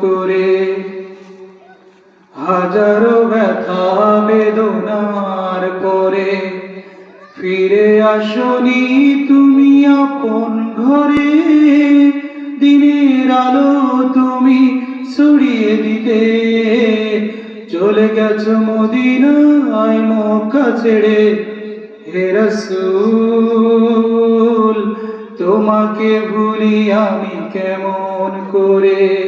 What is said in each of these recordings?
করে। হাজারো ব্যথা, বেদনার পরে ফিরে আসনি তুমি আপন ঘরে। দিনের আলো তুমি ছড়িয়ে দিতে। চলে গেছো মদিনায় মক্কা ছেড়ে। হে রসূল, তোমাকে ভুলি আমি কেমন করে?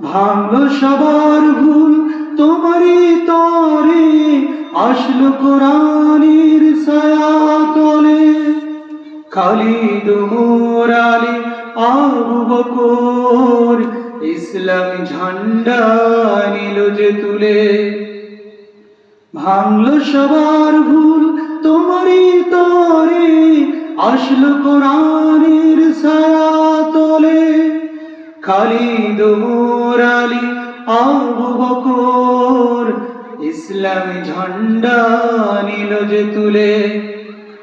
ভাঙলো সবার ভুল, তোমারই তরে আসলো কোরআনের ছায়া তলে খালিদ মোরালি আবু বকর, ইসলাম ঝান্ডা নিল যে তুলে। ভাঙলো সবার ভুল, তোমারই তরে আসলো কোরআনের তলে খালিদ মোরালি আবু বকর। ইসলাম ঝান্ডা নিল যে তুলে।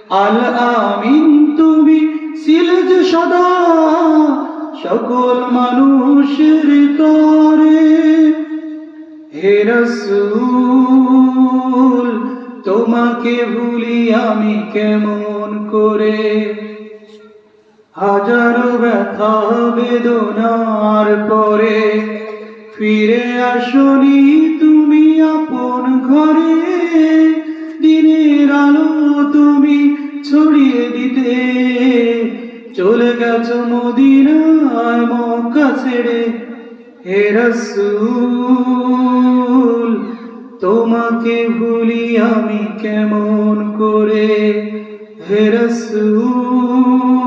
আল আমিন, তুমি ছিলে যে সদা। সকল মানুষের তরে। হে রসূল, তোমাকে ভুলি আমি কেমন করে? হাজারো ব্যথা বেদনার পরে ফিরে আসনি তুমি আপন ঘরে। দিনের আলো তুমি ছড়িয়ে দিতে। চলে গেছ মদিনায় মক্কা ছেড়ে। হে রসূল, তোমাকে ভুলি আমি কেমন করে? হে রসূল